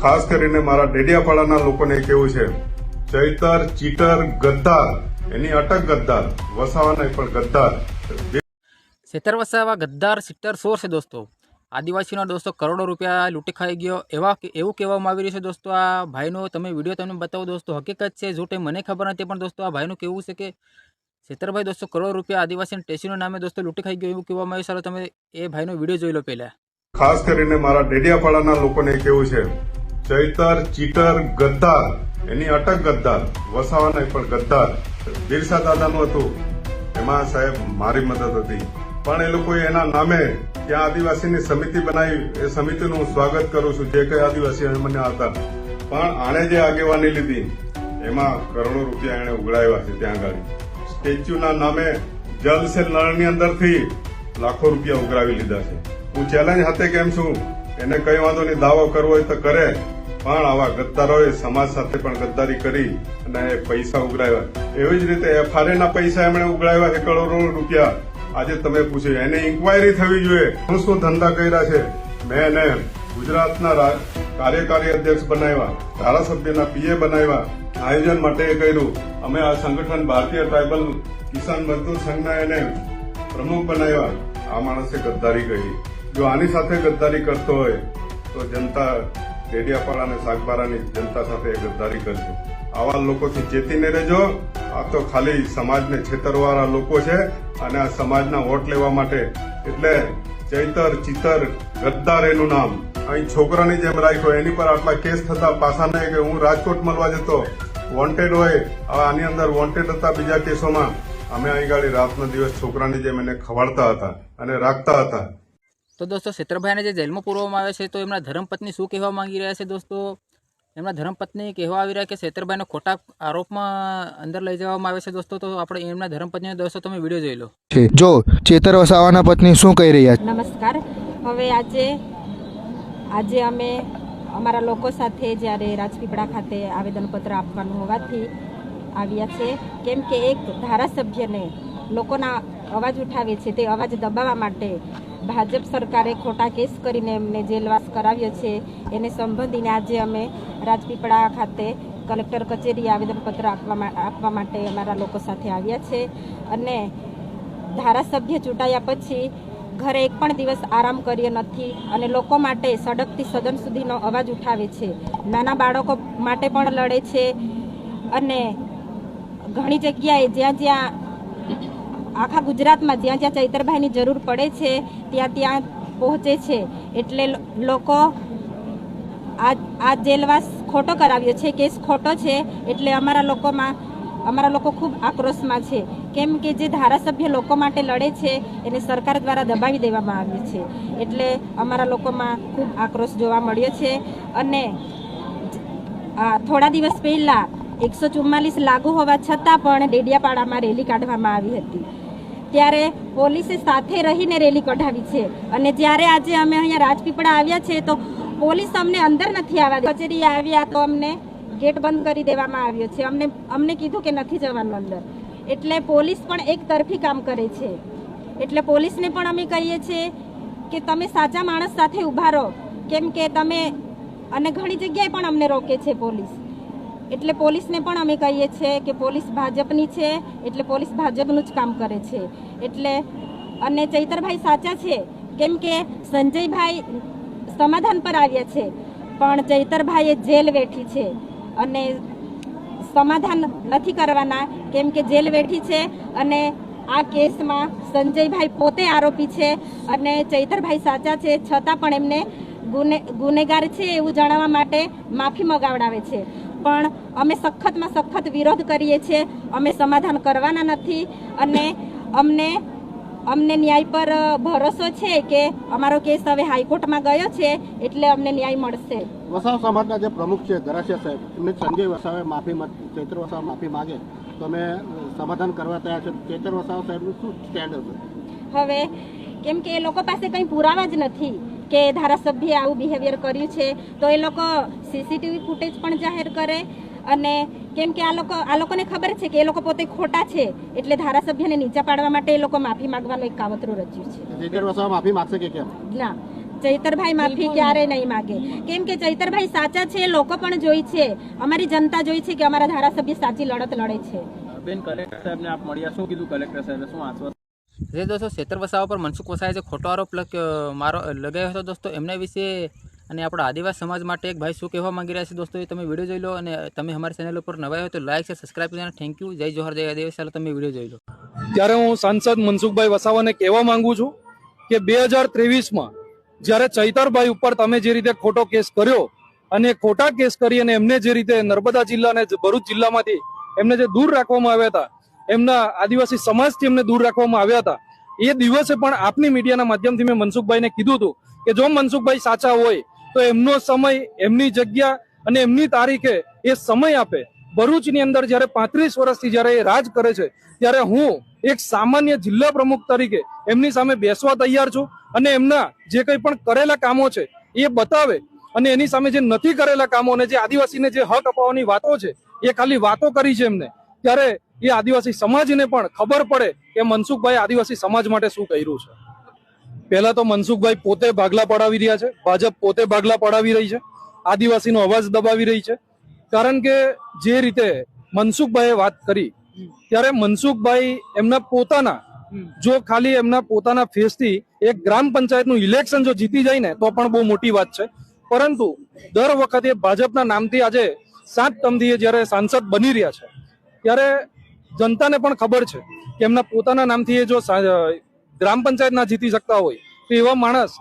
ખાસ કરીને મારા ડેડિયાપાડાના લોકોને કેવું છે ચૈતર ચીટર ગદ્દાર એની અટક ગદ્દાર વસાવા નહીં પણ ગદ્દાર. સેતર વસાવા ગદ્દાર સિત્તેર સોર છે દોસ્તો. આદિવાસીના દોસ્તો કરોડો રૂપિયા લૂંટી ખાઈ ગયો. એવા એવું કહેવામાં આવી રહ્યું છે દોસ્તો આ ભાઈનો તમે વીડિયો તમને બતાવો દોસ્તો હકીકત છે જો તે મને ખબર નથી પણ દોસ્તો આ ભાઈનું કેવું છે કે છેતરભાઈ દોસ્તો કરોડો રૂપિયા આદિવાસી ટેસીના નામે દોસ્તો લૂંટી ખાઈ ગયો એવું કહેવામાં આવ્યું સારું તમે એ ભાઈનો વીડિયો જોઈ લો પહેલાં. ખાસ કરીને મારા ડેડિયાપાડાના લોકોને કેવું છે ચૈતર, ચીટર, ગદ્દાર. એની અટક ગદ્દાર. વસાવા નહીં પણ ગદ્દાર. બિરસા દાદાનું હતું. એમાં સાહેબ મારી મદદ હતી. પણ એ લોકોએ એના નામે ત્યાં આદિવાસીની સમિતિ બનાવી. એ સમિતિનું હું સ્વાગત કરું છું. જે કઈ આદિવાસી મને હતા પણ આણે જે આગેવાની લીધી, એમાં કરોડો રૂપિયા એણે ઉઘડાવ્યા છે ત્યાં આગળ. સ્ટેચ્યુના નામે જલ નળની અંદરથી લાખો રૂપિયા ઉઘરાવી લીધા છે. હું ચેલેન્જ હાથે કેમ છું? એને કઈ વાંધો નહીં. દાવો કરવો હોય તો કરે. પણ આવા ગદ્દારોએ સમાજ સાથે પણ ગદ્દારી કરી અને પૈસા ઉઘરાવ્યા. એવી જ રીતે એફઆરએ ના પૈસા એમણે ઉઘરાવ્યા છે કરોડો રૂપિયા. આજે તમે પૂછ્યું એને ઇન્કવાયરી થવી જોઈએ. શું શું ધંધા કર્યા છે? મેં એને ગુજરાતના કાર્યકારી અધ્યક્ષ બનાવ્યા, ધારાસભ્યના પીએ બનાવ્યા. આયોજન માટે એ કર્યું. અમે આ સંગઠન ભારતીય ટ્રાઇબલ કિસાન મજદૂર સંઘના એને પ્રમુખ બનાવ્યા. આ માણસે ગદ્દારી કરી. જો આની સાથે ગદ્દારી કરતો હોય, તો જનતા ડેડિયાપાડા અને સાગબારાની જનતા સાથે ગદ્દારી કરશે આવા લોકોથી ચેતીને રહેજો. આ તો ખાલી સમાજને છેતરવાળા લોકો છે અને આ સમાજના વોટ લેવા માટે એટલે ચૈતર, ચિતર, ગદ્દાર એનું નામ. અહીં છોકરાની જેમ રાખ્યો એની પર આટલા કેસ થતા પાછા નહીં કે હું રાજકોટ મળવા જતો. વોન્ટેડ હોય, હવે આની અંદર વોન્ટેડ હતા બીજા કેસોમાં. અમે અહીં ગાડી રાતનો દિવસ છોકરાની જેમ એને ખવાડતા હતા અને રાખતા હતા. તો દોસ્તો ક્ષેત્રભાઈને જે જેલમાં પૂરવામાં આવે છે તો એમના ધર્મપત્ની શું કહેવા માંગી રહ્યા છે દોસ્તો? એમના ધર્મપત્ની કહેવા આવી રહ્યા કે ક્ષેત્રભાઈને ખોટા આરોપમાં અંદર લઈ જવામાં આવે છે દોસ્તો. તો આપણે એમના ધર્મપત્ની દોસ્તો તમે વીડિયો જોઈ લો. છે. જો ચેતર વસાવાના પત્ની શું કહી રહ્યા છે? નમસ્કાર. હવે આજે આજે અમે અમારા લોકો સાથે જ્યારે રાજપીપળા ખાતે આવેદનપત્ર આપવાનું હોવાથી આવ્યા છે. કેમ કે એક ધારાસભ્યને લોકોના અવાજ ઉઠાવે છે તે અવાજ દબાવવા માટે ભાજપ સરકારે ખોટા કેસ કરીને એમને જેલવાસ કરાવ્યો છે. એને સંબંધીને આજે અમે રાજપીપળા ખાતે કલેક્ટર કચેરી આવેદનપત્ર આપવા આપવા માટે અમારા લોકો સાથે આવ્યા છે અને ધારાસભ્ય ચૂંટાયા પછી ઘરે એક પણ દિવસ આરામ કર્યો નથી અને લોકો માટે સડકથી સદન સુધીનો અવાજ ઉઠાવે છે. નાના બાળકો માટે પણ લડે છે અને ઘણી જગ્યાએ જ્યાં જ્યાં આખા ગુજરાતમાં જ્યાં જ્યાં ચૈતરભાઈની જરૂર પડે છે, ત્યાં ત્યાં પહોંચે છે. એટલે લોકો આ આ જેલવાસ ખોટો કરાવ્યો છે, કેસ ખોટો છે, એટલે અમારા લોકોમાં, અમારા લોકો ખૂબ આક્રોશમાં છે. કેમ કે જે ધારાસભ્ય લોકો માટે લડે છે, એને સરકાર દ્વારા દબાવી દેવામાં આવ્યું છે. એટલે અમારા લોકોમાં ખૂબ આક્રોશ જોવા મળ્યો છે. અને થોડા દિવસ પહેલાં એકસો ચુમ્માલીસ લાગુ હોવા છતાં પણ ડેડિયાપાડામાં રેલી કાઢવામાં આવી હતી. ત્યારે પોલીસે સાથે રહીને રેલી કઢાવી છે. અને જ્યારે આજે અમે અહીંયા રાજપીપળા આવ્યા છે તો પોલીસ અમને અંદર નથી આવવા કચેરી આવ્યા તો અમને ગેટ બંધ કરી દેવામાં આવ્યો છે. અમને અમને કીધું કે નથી જવાનું અંદર. એટલે પોલીસ પણ એક તરફી કામ કરે છે. એટલે પોલીસને પણ અમે કહીએ છીએ કે તમે સાચા માણસ સાથે ઊભા રહો. કેમ કે તમે, અને ઘણી જગ્યાએ પણ અમને રોકે છે પોલીસ. એટલે પોલીસને પણ અમે કહીએ છીએ કે પોલીસ ભાજપની છે, એટલે પોલીસ ભાજપનું જ કામ કરે છે. એટલે અને ચૈતરભાઈ સાચા છે, કેમ કે સંજયભાઈ સમાધાન પર આવ્યા છે, પણ ચૈતરભાઈએ જેલ વેઠી છે. અને સમાધાન નથી કરવાના, કેમ કે જેલ વેઠી છે અને આ કેસમાં સંજયભાઈ પોતે આરોપી છે અને ચૈતરભાઈ સાચા છે, છતાં પણ એમને ગુને ગુનેગાર છે એવું જણાવવા માટે માફી મગાવડાવે છે. પણ અમે સખતમાં સખત વિરોધ કરીએ છીએ. અમે સમાધાન કરવાના નથી અને અમને અમને ન્યાય પર ભરોસો છે કે અમારો કેસ હવે હાઈકોર્ટમાં ગયો છે એટલે અમને ન્યાય મળશે. વસાવ સમાજના જે પ્રમુખ છે ધરાશિયા સાહેબ એમને સંજય વસાવે માફી ચૈત્ર વસાવ માફી માંગે. તો અમે સમાધાન કરવા તૈયાર છે. ચૈત્ર વસાવ સાહેબનું શું સ્ટેન્ડ હશે હવે કેમ કે એ લોકો પાસે કંઈ પુરાવા જ નથી. કે ધારાસભ્ય આવું બિહેવિયર કર્યું છે તો એ લોકો સીસીટીવી ફૂટેજ પણ જાહેર કરે અને કેમ કે આ લોકો આ લોકોને ખબર છે કે એ લોકો પોતે ખોટા છે એટલે ધારાસભ્યને નીચા પાડવા માટે એ લોકો માફી માંગવાનું એક કાવતરું રચ્યું છે. માફી માંગશે કે કેમ? ના ચૈતરભાઈ માફી ક્યારે નહીં માગે. કેમ કે ચૈતરભાઈ સાચા છે લોકો પણ જોઈ છે. અમારી જનતા જોઈ છે કે અમારા ધારાસભ્ય સાચી લડત લડે છે. બેન કલેક્ટર સાહેબને આપ મળ્યા. શું કીધું કલેક્ટર સાહેબે? શું આશ્વાસન જે દોસ્તો છેતર વસાવા પર મનસુખ વસાવાએ જે ખોટો આરોપ મારો લગાવ્યો હતો દોસ્તો, એમના વિશે અને આપણા આદિવાસી સમાજ માટે એક ભાઈ શું કહેવા માંગી રહ્યા છે દોસ્તો, એ તમે વીડિયો જોઈ લો અને તમે અમારી ચેનલ ઉપર નવા હોય તો લાઈક છે સબસ્ક્રાઈબ કરી થેન્ક યુ. જય જોહર, જય આદિવાસી. ચાલો તમે વીડિયો જોઈ લો. ત્યારે હું સાંસદ મનસુખભાઈ વસાવાને કહેવા માંગુ છું કે બે હજાર ત્રેવીસમાં જ્યારે ચૈતરભાઈ ઉપર તમે જે રીતે ખોટો કેસ કર્યો અને ખોટા કેસ કરી અને એમને જે રીતે નર્મદા જિલ્લા અને ભરૂચ જિલ્લામાંથી એમને જે દૂર રાખવામાં આવ્યા હતા એમના આદિવાસી સમાજથી એમને દૂર રાખવામાં આવ્યા હતા. એ દિવસે પણ આપની મીડિયાના માધ્યમથી મેં મનસુખભાઈને કીધું હતું કે જો મનસુખભાઈ સાચા હોય, તો એમનો સમય, એમની જગ્યા અને એમની તારીખે એ સમય આપે. ભરૂચની અંદર જ્યારે પાંત્રીસ વર્ષથી જ્યારે એ રાજ કરે છે, ત્યારે હું એક સામાન્ય જિલ્લા પ્રમુખ તરીકે એમની સામે બેસવા તૈયાર છું અને એમના જે કંઈ પણ કરેલા કામો છે, એ બતાવે અને એની સામે જે નથી કરેલા કામો અને જે આદિવાસીને જે હક અપાવવાની વાતો છે, એ ખાલી વાતો કરી છે એમને. ત્યારે એ આદિવાસી સમાજને પણ ખબર પડે કે મનસુખભાઈ આદિવાસી સમાજ માટે શું કર્યું છે. પહેલા તો મનસુખભાઈ પોતે ભાગલા પડાવી રહ્યા છે. ભાજપ પોતે ભાગલા પડાવી રહી છે. આદિવાસીનો અવાજ દબાવી રહી છે. કારણ કે જે રીતે મનસુખભાઈએ વાત કરી, ત્યારે મનસુખભાઈ એમના પોતાના, જો ખાલી એમના પોતાના ફેસથી એક ગ્રામ પંચાયતનું ઇલેક્શન જો જીતી જાય ને, તો પણ બહુ મોટી વાત છે. પરંતુ દર વખતે ભાજપના નામથી આજે સાત ટર્મથી એ જ્યારે સાંસદ બની રહ્યા છે, ત્યારે જનતાને પણ ખબર છે કે એમના પોતાના નામથી એ જો ગ્રામ પંચાયત ના જીતી શકતા હોય તો એવા માણસ